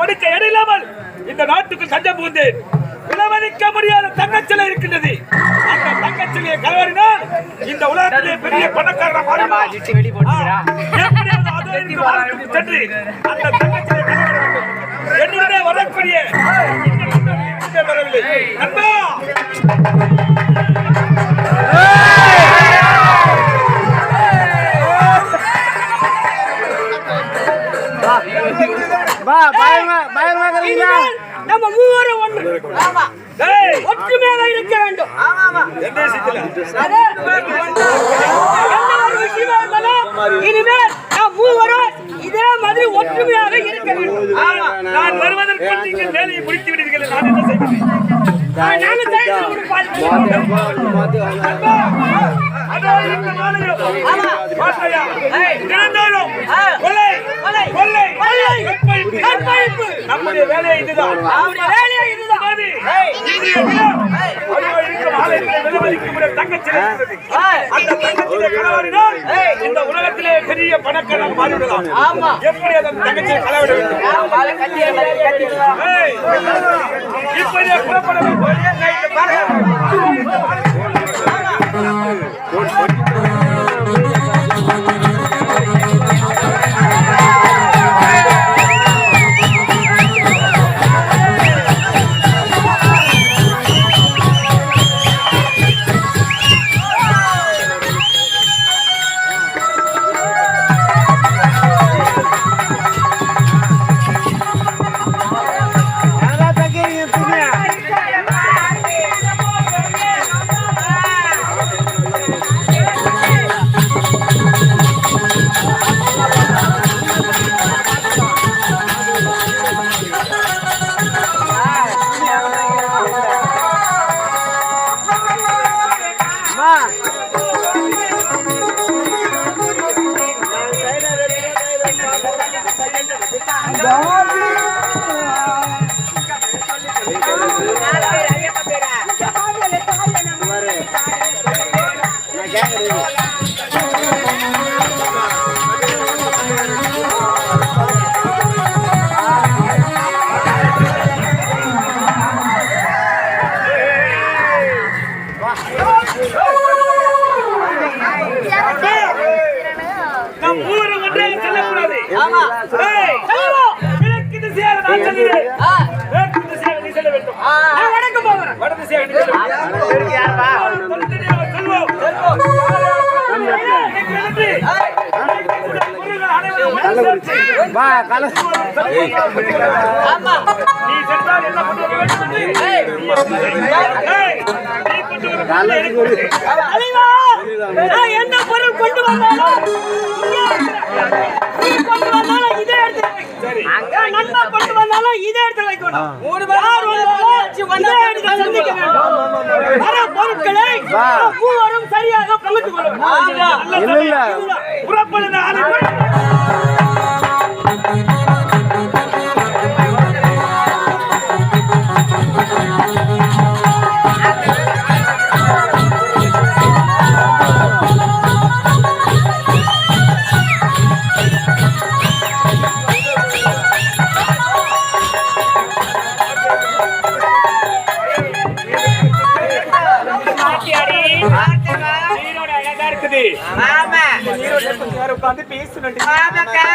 படுக்க இடையில்லாமல் இந்த நாட்டுக்கு சஞ்சம் புகுந்து விலமதிக்க முடியாத தங்கச்சிலை இருக்கின்றது. அந்த தங்கச்சிலையை கலவரினால் இந்த உலகத்திலே பெரிய பணக்காரன் சென்று அந்த என்னுடைய வரக்கூடிய பயமா பயமா இருக்கீங்களா நம்ம மூவரும் ஒண்ணு டேய், ஒற்றுமையாக இருக்க வேண்டும். எந்த விஷயத்துல? அது எந்த ஒரு விஷயமா இருந்தாலும் இனிமேல் நாம் மூவரும் இதே மாதிரி ஒற்றுமையாக இருக்க வேண்டும். நான் வருவதற்குள் நீங்கள் வேலையை முடித்து விடுவீர்கள். நான் என்ன செய்வது? இந்த. நம்முடைய இதுதான். வேலையே உலகத்திலே பெரிய பணக்காரன் மாறிவிடலாம். எப்படி அந்த தங்கச்சியை களவிட வேண்டும்? ஏய், இப்படியே புறப்பட வேண்டும். நல்லா நம் ஊரு செல்லக்கூடாது. ஏய், பொருள்கள் அனைவரும் ஒன்று சேர்த்து, பா கல நீ சென்றால் என்ன கொண்டு வேண்டும் ஏய், நீ கொண்டு வர தலைவா, நான் பொருள் கொண்டு வந்தாலும் வர பொருட்களை மூவரும் சரியாக. இருக்குது ஆமா. நீரோட கொஞ்சம் நேரம் உட்கார்ந்து பேசணும். ஆமாக்கா.